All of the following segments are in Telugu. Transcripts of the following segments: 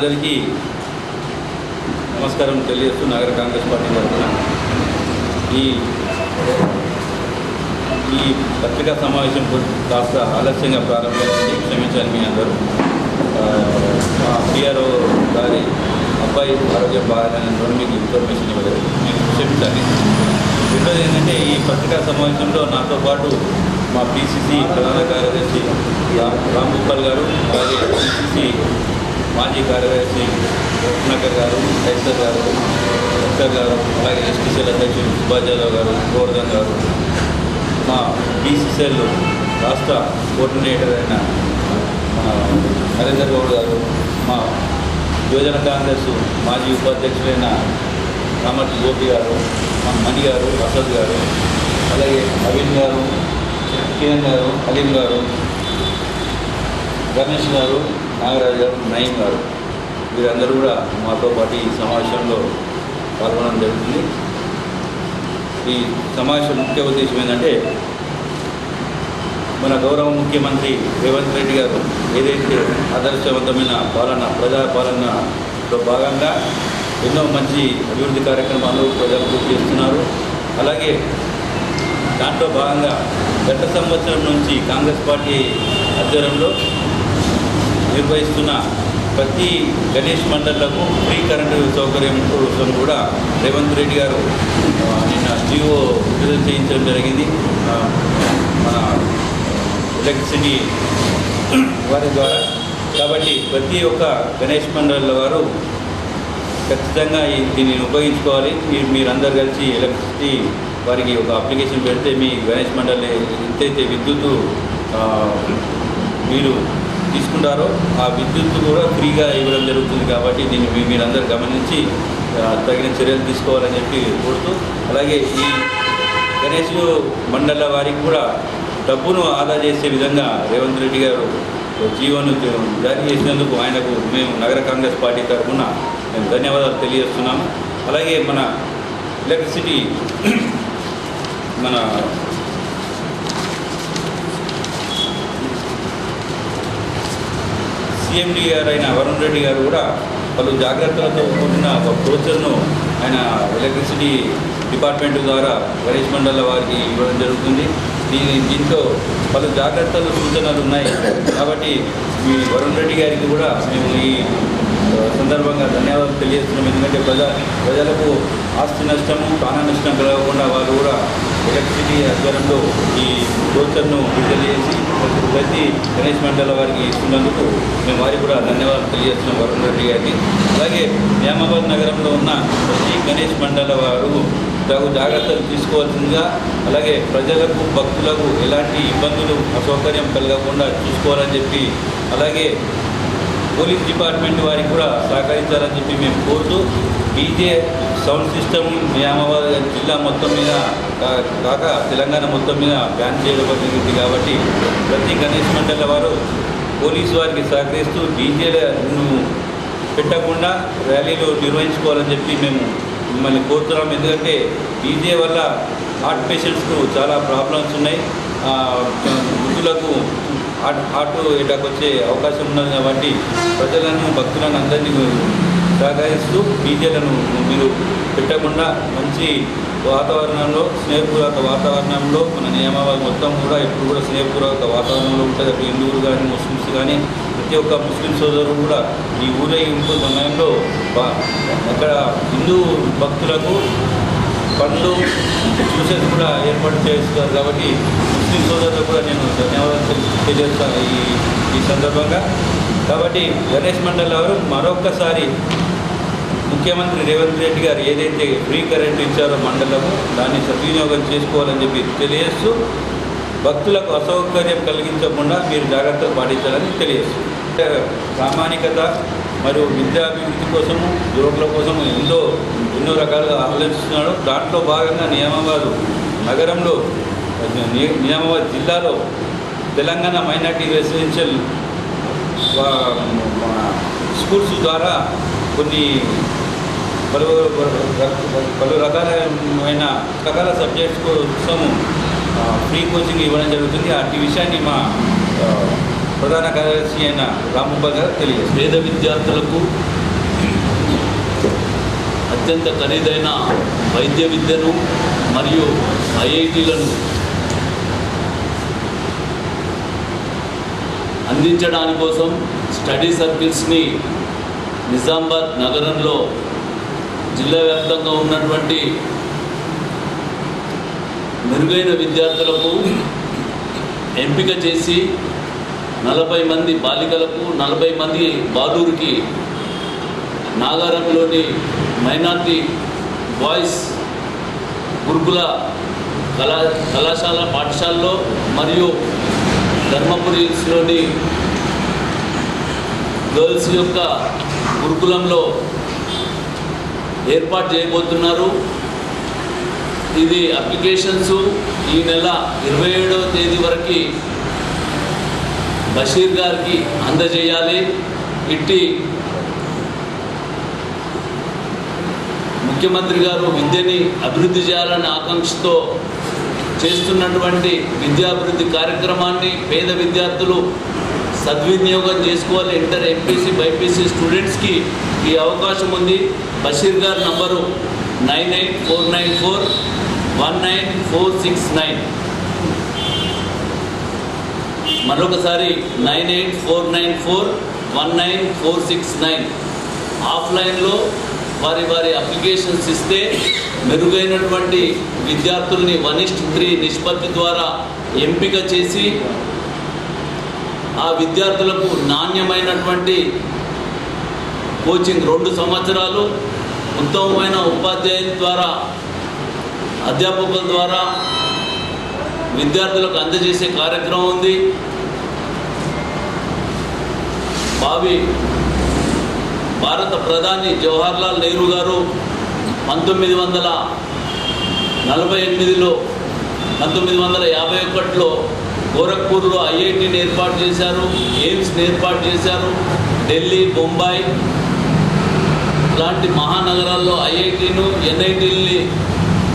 అందరికీ నమస్కారం తెలియజేస్తూ నగర కాంగ్రెస్ పార్టీ తరఫున ఈ ఈ పత్రికా సమావేశం కాస్త ఆలస్యంగా ప్రారంభమైంది. క్షమించాలి మీ అందరూ. మా పిఆర్ఓ గారి అబ్బాయి ఆరోగ్య బాగాలేనందువల్ల మీకు ఇన్ఫర్మేషన్ ఇవ్వలేదు. మీకు క్షమించాలి రెండోది ఏంటంటే ఈ పత్రికా సమావేశంలో నాతో పాటు మా పిసిసి ప్రధాన కార్యదర్శి రామ్ గోపాల్ గారు అలాగే పిసిసి మాజీ కార్యదర్శి రత్నాకర్ గారు కైసర్ గారు ఎస్ఆర్ గారు అలాగే ఎస్టీసీఎల్ అధ్యక్షులు సుభాష్ యాదవ్ గారు గోవర్ధన్ గారు. మా బీసీసీఎల్ రాష్ట్ర కోఆర్డినేటర్ అయిన మన నరేందర్ గౌడ్ గారు మా యువజన కాంగ్రెస్ మాజీ ఉపాధ్యక్షులైన రామర్జి గోపి గారు మా మణి గారు అసద్ గారు అలాగే నవీన్ గారు కిరణ్ గారు అలీం గారు గణేష్ గారు నాగరాజు గారు నయీం గారు వీరందరూ కూడా మాతో పాటు ఈ సమావేశంలో పాల్గొనడం జరుగుతుంది. ఈ సమావేశం ముఖ్య ఉద్దేశం ఏంటంటే మన గౌరవ ముఖ్యమంత్రి రేవంత్ రెడ్డి గారు ఏదైతే ఆదర్శవంతమైన పాలన ప్రజా పాలనలో భాగంగా ఎన్నో మంచి అభివృద్ధి కార్యక్రమాలు ప్రజలకు చేస్తున్నారు. అలాగే దాంట్లో భాగంగా గత సంవత్సరం నుంచి కాంగ్రెస్ పార్టీ ఆధ్వర్యంలో నిర్వహిస్తున్న ప్రతి గణేష్ మండళ్ళకు ఫ్రీ కరెంటు సౌకర్యం కోసం కూడా రేవంత్ రెడ్డి గారు నిన్న జియో విడుదల చేయించడం జరిగింది. మన ఎలక్ట్రిసిటీ వారి ద్వారా. కాబట్టి ప్రతి ఒక్క గణేష్ మండళ్ళ వారు ఖచ్చితంగా దీనిని దీన్ని ఉపయోగించుకోవాలి. మీరు మీరందరూ కలిసి ఎలక్ట్రిసిటీ వారికి ఒక అప్లికేషన్ పెడితే మీ గణేష్ మండలి ఎంతైతే విద్యుత్తు మీరు తీసుకుంటారో ఆ విద్యుత్తు కూడా ఫ్రీగా ఇవ్వడం జరుగుతుంది కాబట్టి దీన్ని మీరందరూ గమనించి తగిన చర్యలు తీసుకోవాలని చెప్పి కోరుతూ అలాగే ఈ గణేష్ మండల వారికి కూడా డబ్బును ఆదా చేసే విధంగా రేవంత్ రెడ్డి గారు జీవోను జారీ చేసినందుకు ఆయనకు మేము నగర కాంగ్రెస్ పార్టీ తరఫున మేము ధన్యవాదాలు తెలియజేస్తున్నాము. అలాగే మన ఎలక్ట్రిసిటీ మన సీఎండీ గారు అయిన వరుణ్ రెడ్డి గారు కూడా పలు జాగ్రత్తలతో కూడిన ఒక బ్రోచర్ను ఆయన ఎలక్ట్రిసిటీ డిపార్ట్మెంట్ ద్వారా గణేష్ మండల వారికి ఇవ్వడం జరుగుతుంది. దీని దీంతో పలు జాగ్రత్తలు సూచనలు ఉన్నాయి. కాబట్టి మీ వరుణ్ రెడ్డి గారికి కూడా మేము ఈ సందర్భంగా ధన్యవాదాలు తెలియజేస్తున్నాం. ఎందుకంటే ప్రజా ప్రజలకు ఆస్తి నష్టము ప్రాణ నష్టం కలగకుండా వారు కూడా ఎలక్ట్రిసిటీ ఆధ్వర్యంలో ఈ బ్రోచర్ను విడుదల చేసి ప్రతి గణేష్ మండల వారికి ఇస్తున్నందుకు మేము వారికి కూడా ధన్యవాదాలు తెలియజేస్తున్నాం వరుణ్ రెడ్డి గారికి. అలాగే నియామాబాద్ నగరంలో ఉన్న ప్రతి గణేష్ మండల వారు తగు జాగ్రత్తలు తీసుకోవాల్సిందిగా అలాగే ప్రజలకు భక్తులకు ఎలాంటి ఇబ్బందులు అసౌకర్యం కలగకుండా చూసుకోవాలని చెప్పి అలాగే పోలీస్ డిపార్ట్మెంట్ వారికి కూడా సహకరించాలని చెప్పి మేము కోరుతూ డీజే సౌండ్ సిస్టమ్ నియామాబాద్ జిల్లా మొత్తం మీద కాక తెలంగాణ మొత్తం మీద బ్యాన్ చేయబడింది కాబట్టి ప్రతి గణేష్ మండల వారు పోలీసు వారికి సహకరిస్తూ డీజేలను పెట్టకుండా ర్యాలీలు నిర్వహించుకోవాలని చెప్పి మేము మిమ్మల్ని కోరుతున్నాం. ఎందుకంటే డీజే వల్ల హార్ట్ పేషెంట్స్కు చాలా ప్రాబ్లమ్స్ ఉన్నాయి. వృద్ధులకు అటు ఇటాకు వచ్చే అవకాశం ఉన్నది కాబట్టి ప్రజలను భక్తులను అందరినీ సహకరిస్తూ డీజేలను మీరు పెట్టకుండా మంచి వాతావరణంలో స్నేహపూర్వక వాతావరణంలో మన నియమావళి మొత్తం కూడా ఎప్పుడు కూడా స్నేహపూర్వక వాతావరణంలో ఉంటుంది. అటు హిందువులు కానీ ముస్లిమ్స్ కానీ ప్రతి ఒక్క ముస్లిం సోదరులు కూడా ఈ ఊరేగింపు సమయంలో అక్కడ హిందూ భక్తులకు పనులు చూసేది కూడా ఏర్పాటు చేస్తున్నారు కాబట్టి ముస్లిం సోదరులు కూడా నేను ధన్యవాదాలు తెలియజేస్తాను ఈ ఈ సందర్భంగా. కాబట్టి గణేష్ మండల్ గారు మరొక్కసారి ముఖ్యమంత్రి రేవంత్ రెడ్డి గారు ఏదైతే ఫ్రీ కరెంట్ ఇచ్చారో మండలము దాన్ని సద్వినియోగం చేసుకోవాలని చెప్పి తెలియజేస్తూ భక్తులకు అసౌకర్యం కలిగించకుండా మీరు జాగ్రత్తలు పాటించాలని తెలియజేస్తుంది ప్రామాణికత మరియు విద్యాభివృద్ధి కోసము యువకుల కోసము ఎన్నో ఎన్నో రకాలుగా ఆలోచిస్తున్నాడు. దాంట్లో భాగంగా నియామాబాద్ నగరంలో ని- నియామాబాద్ జిల్లాలో తెలంగాణ మైనార్టీ రెసిడెన్షియల్ స్కూల్స్ ద్వారా కొన్ని పలు పలు రకాలమైన రకాల సబ్జెక్ట్స్ కోసము ఫ్రీ కోచింగ్ ఇవ్వడం జరుగుతుంది. అట్టి విషయాన్ని మా ప్రధాన కార్యదర్శి అయిన రాంబాబు గారు తెలియజేస్తారు పేద విద్యార్థులకు అత్యంత ఖరీదైన వైద్య విద్యను మరియు ఐఐటీలను అందించడాని కోసం స్టడీ సర్కిల్స్ని నిజామాబాద్ నగరంలో జిల్లా వ్యాప్తంగా ఉన్నటువంటి మెరుగైన విద్యార్థులకు ఎంపిక చేసి నలభై మంది బాలికలకు నలభై మంది బాలూరికి నాగారంలోని మైనార్టీ బాయ్స్ గురుకుల కళా కళాశాల పాఠశాలలో మరియు ధర్మపురిలోని గర్ల్స్ యొక్క గురుకులంలో ఏర్పాటు చేయబోతున్నారు. ఇది అప్లికేషన్స్ ఈ నెల ఇరవై ఏడవ తేదీ వరకు బషీర్ గారికి అందజేయాలి. ఇట్టి ముఖ్యమంత్రి గారు విద్యని అభివృద్ధి చేయాలనే ఆకాంక్షతో చేస్తున్నటువంటి విద్యాభివృద్ధి కార్యక్రమాన్ని పేద విద్యార్థులు సద్వినియోగం చేసుకోవాలి. ఇంటర్ ఎంపీసీ బైపీసీ స్టూడెంట్స్కి ఈ అవకాశం ఉంది. బషీర్ గారి number nine eight four nine four one nine four six nine. మరొకసారి nine eight four nine four one nine four six nine. ఆఫ్లైన్లో వారి వారి అప్లికేషన్స్ ఇస్తే మెరుగైనటువంటి విద్యార్థుల్ని వన్ ఇస్ట్ త్రీ నిష్పత్తి ద్వారా ఎంపిక చేసి ఆ విద్యార్థులకు నాణ్యమైనటువంటి కోచింగ్ రెండు సంవత్సరాలు ఉత్తమమైన ఉపాధ్యాయుల ద్వారా అధ్యాపకుల ద్వారా విద్యార్థులకు అందజేసే కార్యక్రమం ఉంది. భావి భారత ప్రధాని జవహర్లాల్ నెహ్రూ గారు పంతొమ్మిది వందల నలభై ఎనిమిదిలో పంతొమ్మిది వందల యాభై ఒకటిలో గోరఖ్పూర్లో ఐఐటిని ఏర్పాటు చేశారు ఎయిమ్స్ని ఏర్పాటు చేశారు ఢిల్లీ బొంబాయి లాంటి మహానగరాల్లో ఐఐటీను ఎన్ఐటీల్ని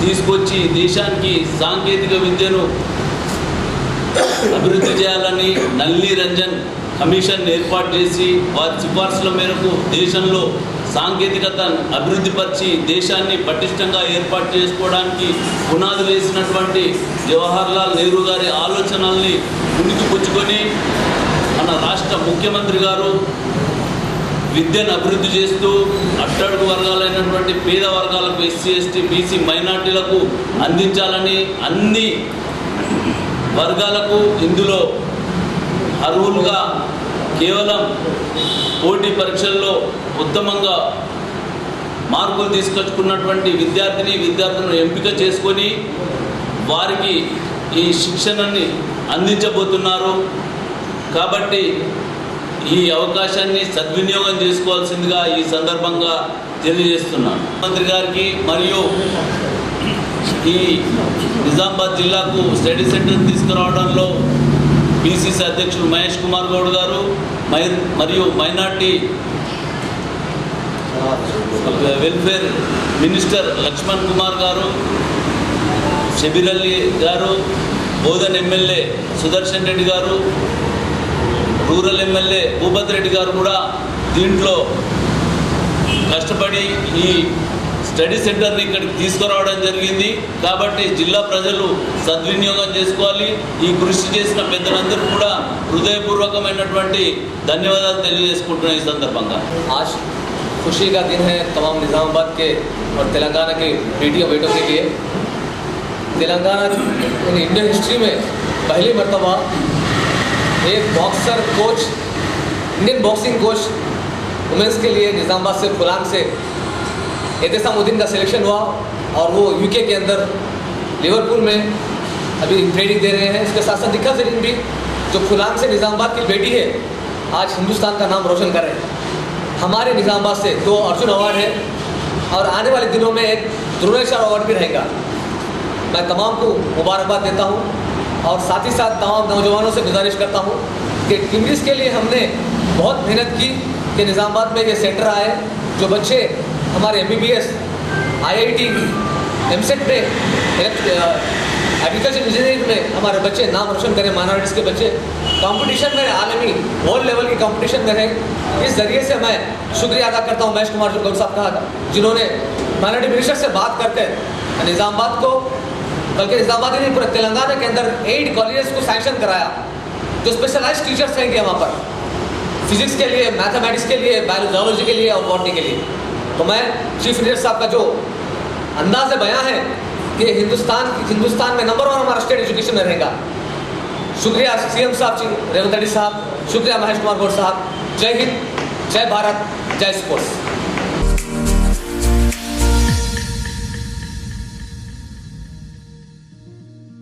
తీసుకొచ్చి దేశానికి సాంకేతిక విద్యను అభివృద్ధి చేయాలని నల్లి రంజన్ కమిషన్ ఏర్పాటు చేసి వారి సిఫార్సుల మేరకు దేశంలో సాంకేతికత అభివృద్ధిపరిచి దేశాన్ని పటిష్టంగా ఏర్పాటు చేసుకోవడానికి పునాదులు వేసినటువంటి జవహర్లాల్ నెహ్రూ గారి ఆలోచనల్ని ముందుకు పుచ్చుకొని మన రాష్ట్ర ముఖ్యమంత్రి గారు విద్యను అభివృద్ధి చేస్తూ అట్టడుగు వర్గాలైనటువంటి పేద వర్గాలకు ఎస్సీ ఎస్టీ బీసీ మైనార్టీలకు అందించాలని అన్ని వర్గాలకు ఇందులో అర్హులుగా కేవలం పోటీ పరీక్షల్లో ఉత్తమంగా మార్కులు తీసుకొచ్చుకున్నటువంటి విద్యార్థిని విద్యార్థులను ఎంపిక చేసుకొని వారికి ఈ శిక్షణని అందించబోతున్నారు. కాబట్టి ఈ అవకాశాన్ని సద్వినియోగం చేసుకోవాల్సిందిగా ఈ సందర్భంగా తెలియజేస్తున్నాను. మంత్రి గారికి మరియు ఈ నిజామాబాద్ జిల్లాకు స్టడీ సెంటర్ తీసుకురావడంలో పిసిసి అధ్యక్షులు మహేష్ కుమార్ గౌడ్ గారు మై- మరియు minority welfare minister Lakshman Kumar గారు షబీర్ గారు బోధన్ ఎమ్మెల్యే సుదర్శన్ రెడ్డి గారు రూరల్ ఎమ్మెల్యే భూపత్ రెడ్డి గారు కూడా దీంట్లో కష్టపడి ఈ స్టడీ సెంటర్ని ఇక్కడికి తీసుకురావడం జరిగింది కాబట్టి జిల్లా ప్రజలు సద్వినియోగం చేసుకోవాలి ఈ కృషి చేసిన పెద్దలందరూ కూడా హృదయపూర్వకమైనటువంటి ధన్యవాదాలు తెలియజేసుకుంటున్నాం ఈ సందర్భంగా आज खुशी का दिन है तमाम निज़ामाबाद के और तेलंगाना के बेटियों बेटों के लिए तेलंगाना इन इंडियन हिस्ट्री में पहली मरतबा एक boxer coach Indian boxing coach women's के लिए निज़ामाबाद से फुलांग से एहतसामुद्दीन का सिलेक्शन हुआ और वो यूके के अंदर लिवरपूल में अभी ट्रेनिंग दे रहे हैं। इसके साथ साथ दिक्कत जरीन भी, जो फुलांग से निज़ामाबाद की बेटी है, आज हिंदुस्तान का नाम रोशन कर रहे हैं। हमारे निज़ामाबाद से दो अर्जुन अवार्ड है और आने वाले दिनों में एक द्रोणेश्वर अवार्ड भी रहेगा। मैं तमाम को मुबारकबाद देता हूँ और साथ ही साथ तमाम नौजवानों से गुजारिश करता हूँ कि टिमरिस के लिए हमने बहुत मेहनत की कि निज़ामाबाद में ये सेंटर आए, जो बच्चे हमारे M B B S I I T EAMCET में एग्रीकल्चर इंजीनियरिंग में हमारे बच्चे नाम रोशन करें माइनॉरिटीज़ के बच्चे। कंपटीशन में आलमी वर्ल्ड लेवल की कंपटीशन में रहे। इस ज़रिए से मैं शुक्रिया अदा करता हूँ महेश कुमार जो साहब कहा जिन्होंने माइनॉरिटी मिनिस्टर से बात करके निज़ामाबाद को, बल्कि निज़ामाबाद ही नहीं, पूरे तेलंगाना के अंदर एट कॉलेजेस को सैंक्शन कराया। जो स्पेशलाइज टीचर्स रहेंगे वहाँ पर। फिजिक्स के लिए मैथमेटिक्स के लिए बायोलॉजी के लिए, और बॉटनी के लिए। तो मैं चीफ मिनिस्टर साहब का जो अंदाज बयां है कि हिंदुस्तान हिंदुस्तान में नंबर वन हमारा स्टेट एजुकेशन में रहेगा। शुक्रिया सीएम साहब जी, रेवंत रेड्डी साहब, शुक्रिया महेश कुमार गौड़ साहब। जय हिंद, जय भारत, जय स्पोर्ट्स